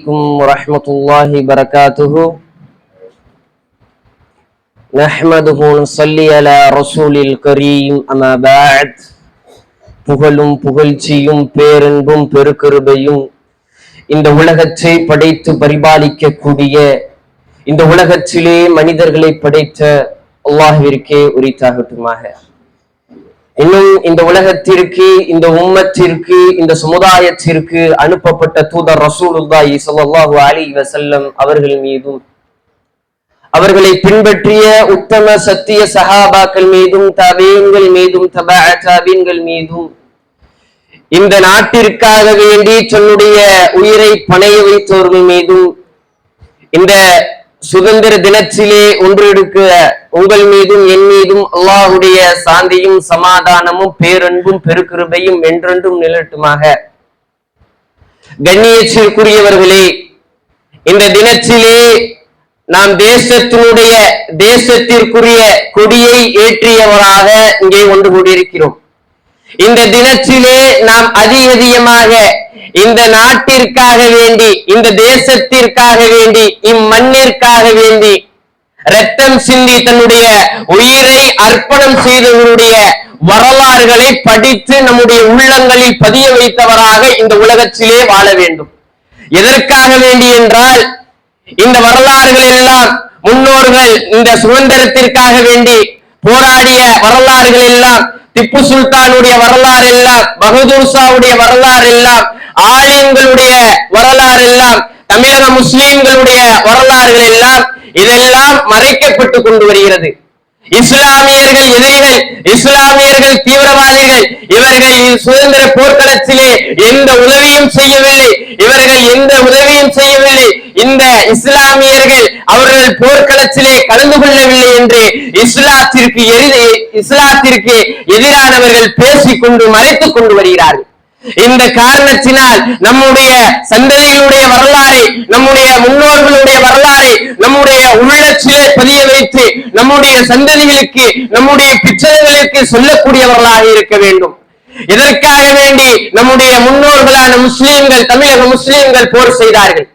عليكم ورحمة الله وبركاته نحمده ونصلي على رسول الكريم أما بعد புகழும் புகழ்ச்சியும் பேரன்பும் பெருக்கருபையும் இந்த உலகத்தை படைத்து பரிபாலிக்கக்கூடிய இந்த உலகத்திலே மனிதர்களை படைத்த அல்லாஹ்விற்கே உரித்தாகட்டுமாக இன்னும் இந்த உலகத்திற்கு இந்த உம்மத்திற்கு இந்த சமுதாயத்திற்கு அனுப்பப்பட்ட தூதர் ரசூலுல்லாஹி ஸல்லல்லாஹு அலைஹி வஸல்லம் அவர்கள் மீதும் அவர்களை பின்பற்றிய உத்தம சத்திய சஹாபாக்கள் மீதும் தபீன்கள் மீதும் தபா தபீன்கள் மீதும் இந்த நாட்டிற்காக வேண்டி தன்னுடைய உயிரை பணைய வைத்தவர்கள் மீதும் இந்த சுதந்திர தினத்திலே ஒன்றெடுக்க உங்கள் மீதும் என் மீதும் அல்லாஹுடைய சாந்தியும் சமாதானமும் பேரன்பும் பெருக்கிருபையும் என்றென்றும் நிலட்டுமாக. கண்ணியத்திற்குரியவர்களே இந்த தினத்திலே நாம் தேசத்தினுடைய தேசத்திற்குரிய கொடியை ஏற்றியவராக இங்கே ஒன்று கூடியிருக்கிறோம். இந்த தினத்திலே நாம் அதிக அதிகமாக இந்த நாட்டிற்காக வேண்டி இந்த தேசத்திற்காக வேண்டி இம்மண்ணிற்காக வேண்டி ரத்தம் சிந்தி தன்னுடைய உயிரை அர்ப்பணம் செய்தவருடைய வரலாறுகளை படித்து நம்முடைய உள்ளங்களில் பதிய வைத்தவராக இந்த உலகத்திலே வாழ வேண்டும். எதற்காக வேண்டி என்றால் இந்த வரலாறுகள் எல்லாம் முன்னோர்கள் இந்த சுதந்திரத்திற்காக வேண்டி போராடிய வரலாறுகள் எல்லாம் திப்பு சுல்தானுடைய வரலாறு எல்லாம் பகதூர் ஷாவுடைய வரலாறு எல்லாம் ஆலிம்களுடைய வரலாறு எல்லாம் தமிழக முஸ்லிம்களுடைய வரலாறுகள் எல்லாம் இதெல்லாம் மறைக்கப்பட்டு கொண்டு வருகிறது. இஸ்லாமியர்கள் எதிரிகள் இஸ்லாமியர்கள் தீவிரவாதிகள் இவர்கள் சுதந்திர போர்க்களத்திலே எந்த உதவியும் செய்யவில்லை இவர்கள் எந்த உதவியும் செய்யவில்லை. இந்த இஸ்லாமியர்கள் அவர்கள் போர்க்களத்திலே கலந்து கொள்ளவில்லை என்று இஸ்லாத்திற்கு எதிரே இஸ்லாத்திற்கு எதிரானவர்கள் பேசிக்கொண்டு மறைத்துக் கொண்டு வருகிறார்கள். இந்த காரணத்தினால் நம்முடைய சந்ததிகளுடைய வரலாறை நம்முடைய முன்னோர்களுடைய வரலாறை நம்முடைய உள்ளத்திலே பதிய வைத்து நம்முடைய சந்ததிகளுக்கு நம்முடைய பிச்சைகளுக்கு சொல்லக்கூடியவர்களாக இருக்க வேண்டும். இதற்காக வேண்டி நம்முடைய முன்னோர்களான முஸ்லிம்கள் தமிழக முஸ்லிம்கள் போர் செய்தார்கள்.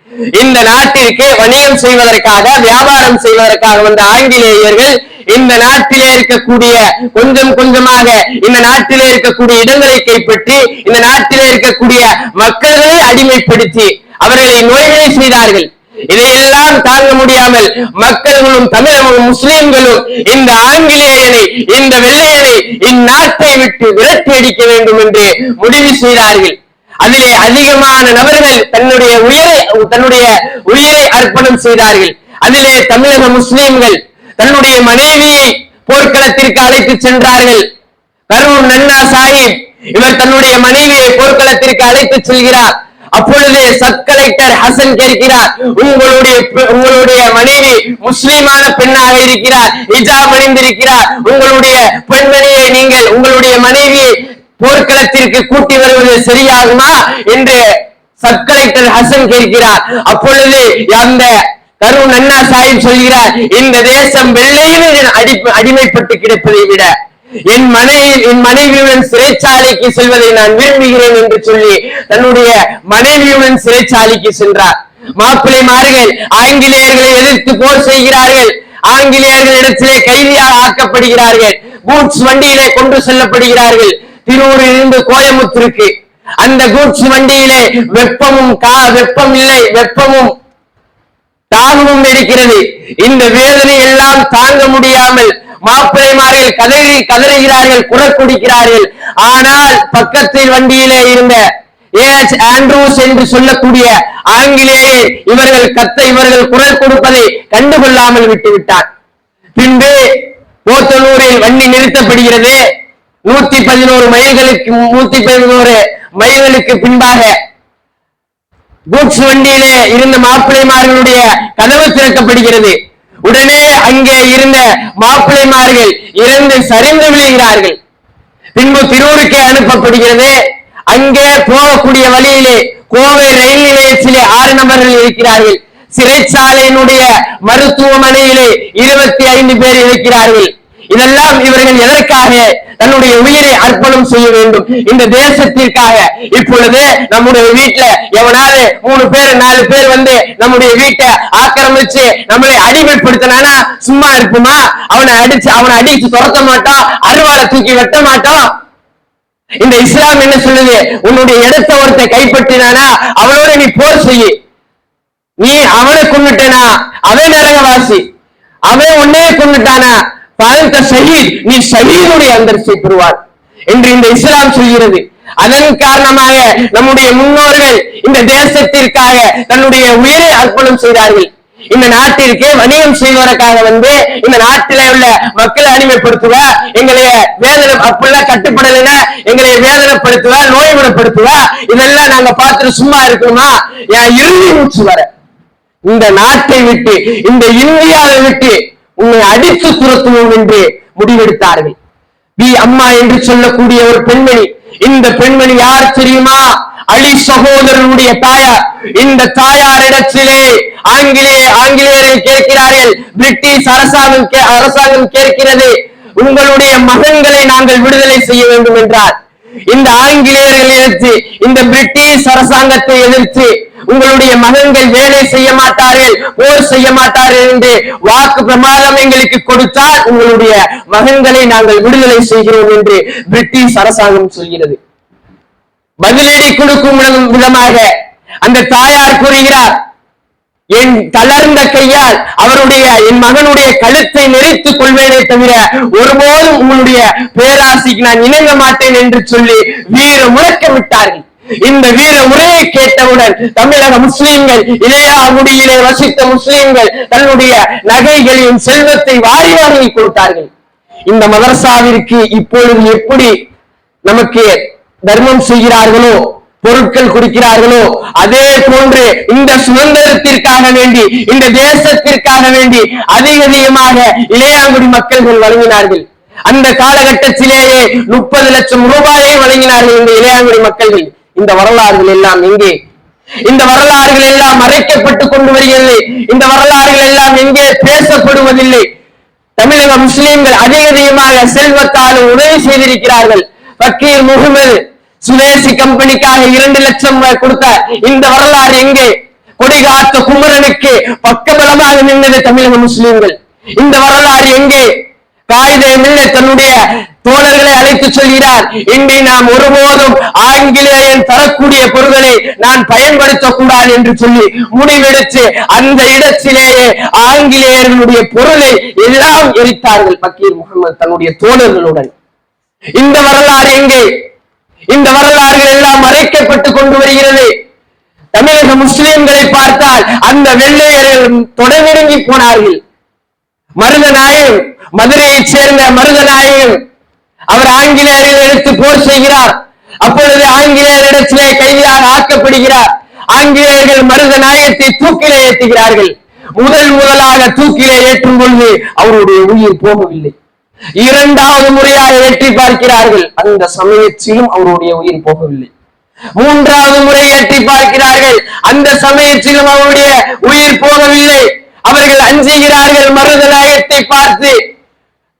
இந்த நாட்டிற்கு வணிகம் செய்வதற்காக வியாபாரம் செய்வதற்காக வந்த ஆங்கிலேயர்கள் இந்த நாட்டிலே இருக்கக்கூடிய கொஞ்சம் கொஞ்சமாக இந்த நாட்டிலே இருக்கக்கூடிய இடங்களை கைப்பற்றி இந்த நாட்டிலே இருக்கக்கூடிய மக்களை அடிமைப்படுத்தி அவர்களை நோய்களை செய்தார்கள். இதையெல்லாம் தாங்க முடியாமல் மக்கள்களும் தமிழர்களும் முஸ்லிம்களும் இந்த ஆங்கிலேயனை இந்த வெள்ளையனை இந்நாட்டை விட்டு விரட்டி அடிக்க வேண்டும் என்று முடிவு செய்தார்கள். அதிலே அதிகமான நபர்கள் தன்னுடைய உயிரை தன்னுடைய உயிரை அர்ப்பணம் செய்தார்கள். அதிலே தமிழக முஸ்லிம்கள் தன்னுடைய மனைவியை போர்க்களத்திற்கு அழைத்து சென்றார்கள். கரூர் நன்னா சாஹிப் இவர் தன்னுடைய மனைவியை போர்க்களத்திற்கு அழைத்து செல்கிறார். அப்பொழுது சப் கலெக்டர் ஹசன் கேட்கிறார் உங்களுடைய உங்களுடைய மனைவி முஸ்லிமான பெண்ணாக இருக்கிறார் இஜாப் அணிந்திருக்கிறார். உங்களுடைய பெண்மணியை நீங்கள் உங்களுடைய மனைவியை போர்க்களத்திற்கு கூட்டி வருவது சரியாகுமா? என்று சப் கலெக்டர் ஹசன் கேட்கிறார். அப்பொழுது அந்த கரூர் அண்ணா சாஹிப் சொல்கிறார் இந்த தேசம் வெள்ளையில் அடி அடிமைப்பட்டு கிடப்பதை விட என் மனைவி என் மனைவியுடன் சிறைச்சாலைக்கு செல்வதை நான் விரும்புகிறேன் என்று சொல்லி தன்னுடைய மனைவியுடன் சிறைச்சாலைக்கு சென்றார். மாப்பிள்ளைமார்கள் ஆங்கிலேயர்களை எதிர்த்து போர் செய்கிறார்கள். ஆங்கிலேயர்களிடத்திலே கைதியாக ஆக்கப்படுகிறார்கள். கூட்ஸ் வண்டியிலே கொண்டு செல்லப்படுகிறார்கள். திருவூரில் இருந்து கோயம்புத்தூருக்கு. அந்த கூட்ஸ் வண்டியிலே வெப்பமும் கா வெப்பம் இல்லை வெப்பமும் தாகமும் இருக்கிறது. இந்த வேதனை எல்லாம் தாங்க முடியாமல் மாப்பிள்ளைமார்கள் கதறி கதறுகிறார்கள் குரல் குடிக்கிறார்கள். ஆனால் பக்கத்தில் வண்டியிலே இருந்த ஆண்ட்ரூஸ் என்று சொல்லக்கூடிய ஆங்கிலேயர் இவர்கள் கத்த இவர்கள் குரல் கொடுப்பதை கண்டுகொள்ளாமல் விட்டுவிட்டார். பின்பு போத்தலூரில் வண்டி நிறுத்தப்படுகிறது. நூத்தி பதினோரு மைல்களுக்கு நூத்தி பதினோரு மைல்களுக்கு பின்பாக கூட்ஸ் வண்டியிலே இருந்த மாப்பிள்ளைமார்களுடைய கதவு திறக்கப்படுகிறது. உடனே அங்கே இருந்த மாப்பிள்ளைமார்கள் இறந்து சரிந்து விழுகிறார்கள். பின்பு திருவூருக்கே அனுப்பப்படுகிறது. அங்கே போகக்கூடிய வழியிலே கோவை ரயில் நிலையத்திலே ஆறு நபர்கள் இருக்கிறார்கள். சிறைச்சாலையினுடைய மருத்துவமனையிலே இருபத்தி ஐந்து பேர் இருக்கிறார்கள். இதெல்லாம் இவர்கள் எதற்காக தன்னுடைய உயிரை அர்ப்பணம் செய்ய வேண்டும்? இந்த தேசத்திற்காக. இப்பொழுது நம்முடைய வீட்டுல எவனாவது மூணு பேர் நாலு பேர் வந்து நம்முடைய வீட்டை ஆக்கிரமிச்சு நம்மளை அடிமைப்படுத்தினானா சும்மா இருப்போமா? அவனை அடிச்சு அவனை அடிச்சு துரத்த மாட்டோம் அருவாளை தூக்கி வெட்ட மாட்டோம். இந்த இஸ்லாம் என்ன சொல்லுது? உன்னுடைய இடத்தை ஒருத்த கைப்பற்றினானா அவனோட நீ போர் செய்யு. நீ அவனை கொண்டுட்டனா அவன் நரகவாசி. அவன் உன்னையே கொண்டுட்டானா பாதத்த ஷஹீத் நீ ஷஹீதுடைய அந்தரிசை பெறுவார் என்று இந்த இஸ்லாம் சொல்கிறது. அதன் காரணமாக நம்முடைய முன்னோர்கள் இந்த தேசத்திற்காக தன்னுடைய உயிரை அர்ப்பணம் செய்தார்கள். இந்த நாட்டிற்கு வணிகம் செய்வதற்காக வந்து இந்த நாட்டில உள்ள மக்களை அடிமைப்படுத்துவ எங்களைய வேதனை அப்படிலாம் கட்டுப்படலைன்னா எங்களை வேதனைப்படுத்துவ நோய்குணப்படுத்துவ இதெல்லாம் நாங்க பார்த்துட்டு சும்மா இருக்கணுமா? என் இறுதி மூச்சு வர. இந்த நாட்டை விட்டு இந்த இந்தியாவை விட்டு உன்னை அடித்து துரத்துவோம் என்று முடிவெடுத்தார்கள். வி அம்மா என்று சொல்லக்கூடிய ஒரு பெண்மணி இந்த பெண்மணி யார் தெரியுமா? அலி சகோதரனுடைய தாயார். இந்த தாயாரிடத்திலே ஆங்கிலேய ஆங்கிலேயரை கேட்கிறார்கள் பிரிட்டிஷ் அரசாங்கம் கே- அரசாங்கம் கேட்கிறது உங்களுடைய மகன்களை நாங்கள் விடுதலை செய்ய வேண்டும் என்றார். இந்த ஆங்கிலேயர்களை எதிர்த்து இந்த பிரிட்டிஷ் அரசாங்கத்தை எதிர்த்து உங்களுடைய மகன்கள் வேலை செய்ய மாட்டார்கள் போர் செய்ய மாட்டார்கள் என்று வாக்கு பிரமாதம் எங்களுக்கு கொடுத்தால் உங்களுடைய மகன்களை நாங்கள் விடுதலை செய்கிறோம் என்று பிரிட்டிஷ் அரசாங்கம் சொல்கிறது. பதிலடி கொடுக்கும் விதமாக அந்த தாயார் கூறுகிறார் என் தளர்ந்த கையால் அவருடைய என் மகனுடைய கழுத்தை நெறித்துக் கொள்வேனே தவிர ஒருபோதும் உங்களுடைய பேராசிக்கு நான் இணங்க மாட்டேன் என்று சொல்லி வீர முழக்க விட்டார்கள். இந்த வீர உரையை கேட்டவுடன் தமிழக முஸ்லிம்கள் இளையாமுடியிலே வசித்த முஸ்லிம்கள் தன்னுடைய நகைகளின் செல்வத்தை வாரி வாங்கி கொடுத்தார்கள். இந்த மதரசாவிற்கு இப்பொழுது எப்படி நமக்கு தர்மம் செய்கிறார்களோ பொருட்கள் கொடுக்கிறார்களோ அதே போன்று இந்த சுதந்திரத்திற்காக வேண்டி இந்த தேசத்திற்காக வேண்டி அதிக அதிகமாக இளையாங்குடி மக்கள்கள் வழங்கினார்கள். அந்த காலகட்டத்திலேயே முப்பது லட்சம் ரூபாயை வழங்கினார்கள் இந்த இளையாங்குடி மக்கள்கள். இந்த வரலாறுகள் எல்லாம் எங்கே? இந்த வரலாறுகள் எல்லாம் மறைக்கப்பட்டு கொண்டு வருகிறது. இந்த வரலாறுகள் எல்லாம் எங்கே பேசப்படுவதில்லை. தமிழக முஸ்லிம்கள் அதிக அதிகமாக செல்வத்தாலும் உதவி செய்திருக்கிறார்கள். பக்கீர் முகமது சுதேசி கம்பெனிக்காக இரண்டு லட்சம் கொடுத்த இந்த வரலாறு எங்கே? கொடிகாத்த குமரனுக்கு பக்கபலமாக நின்றது தமிழக முஸ்லிம்கள். இந்த வரலாறு எங்கே? காயிதே மில்ல தன்னுடைய தோழர்களை அழைத்து சொல்கிறார் இன்று நாம் ஒருபோதும் ஆங்கிலேயன் தரக்கூடிய பொருள்களை நான் பயன்படுத்த கூடாது என்று சொல்லி முடிவெடுத்து அந்த இடத்திலேயே ஆங்கிலேயர்களுடைய பொருளை எல்லாம் எரித்தார்கள் பக்கீர் முகமது தன்னுடைய தோழர்களுடன். இந்த வரலாறு எங்கே? இந்த வரலாறுகள் எல்லாம் மறைக்கப்பட்டு கொண்டு வருகிறது. தமிழக முஸ்லிம்களை பார்த்தால் அந்த வெள்ளையர்கள் தொடர்நெருங்கி போனார்கள். மருதநாயகம் மதுரையைச் சேர்ந்த மருதநாயகம் அவர் ஆங்கிலேயர்கள் எடுத்து போர் செய்கிறார். அப்பொழுது ஆங்கிலேயரிடத்திலே கைதியாக ஆக்கப்படுகிறார். ஆங்கிலேயர்கள் மருதநாயகத்தை தூக்கிலே ஏற்றுகிறார்கள். முதல் முதலாக தூக்கிலே ஏற்றும் பொழுது அவருடைய உயிர் போகவில்லை. இரண்டாவது முறையாக ஏற்றி பார்க்கிறார்கள். அந்த சமயத்திலும் அவருடைய உயிர் போகவில்லை. மூன்றாவது முறை எட்டி பார்க்கிறார்கள். அந்த சமயத்திலும் அவருடைய உயிர் போகவில்லை. அவர்கள் அஞ்சுகிறார்கள் மருதநாயகத்தை பார்த்து.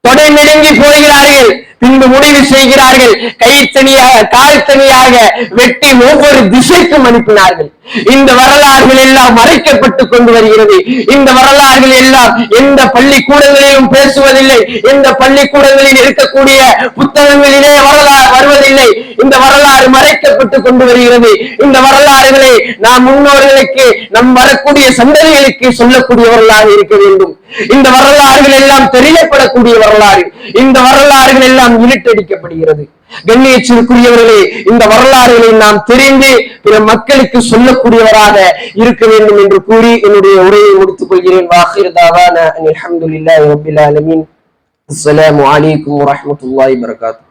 தொடை நெடுங்கி போகிறார்கள் பின்பு முடிவு செய்கிறார்கள். கைத்தனியாக கால் தனியாக வெட்டி ஒவ்வொரு திசைக்கும் அனுப்பினார்கள். இந்த வரலாறுகள் எல்லாம் மறைக்கப்பட்டு கொண்டு வருகிறது. இந்த வரலாறுகள் எல்லாம் எந்த பள்ளிக்கூடங்களிலும் பேசுவதில்லை. எந்த பள்ளிக்கூடங்களில் இருக்கக்கூடிய புத்தகங்களிலே வரலாறு வருவதில்லை. இந்த வரலாறு மறைக்கப்பட்டு கொண்டு வருகிறது. இந்த வரலாறுகளை நாம் முன்னோர்களுக்கு நம் வரக்கூடிய சந்ததிகளுக்கு சொல்லக்கூடியவர்களாக இருக்க வேண்டும். இந்த வரலாறுகள் எல்லாம் தெரியப்படக்கூடிய வரலாறு. இந்த வரலாறுகள் எல்லாம் எல்லாம் இருட்டடிக்கப்படுகிறது கண்ணியத்திற்குரியவர்களே இந்த வரலாறுகளை நாம் தெரிந்து பிற மக்களுக்கு சொல்லக்கூடியவராக இருக்க வேண்டும் என்று கூறி என்னுடைய உரையை முடித்துக் கொள்கிறேன். வாஹிர் தாவான அல்ஹம்துலில்லாஹி ரப்பில் ஆலமீன். அஸ்ஸலாமு அலைக்கும் வரஹ்மத்துல்லாஹி வபரகாத்துஹு.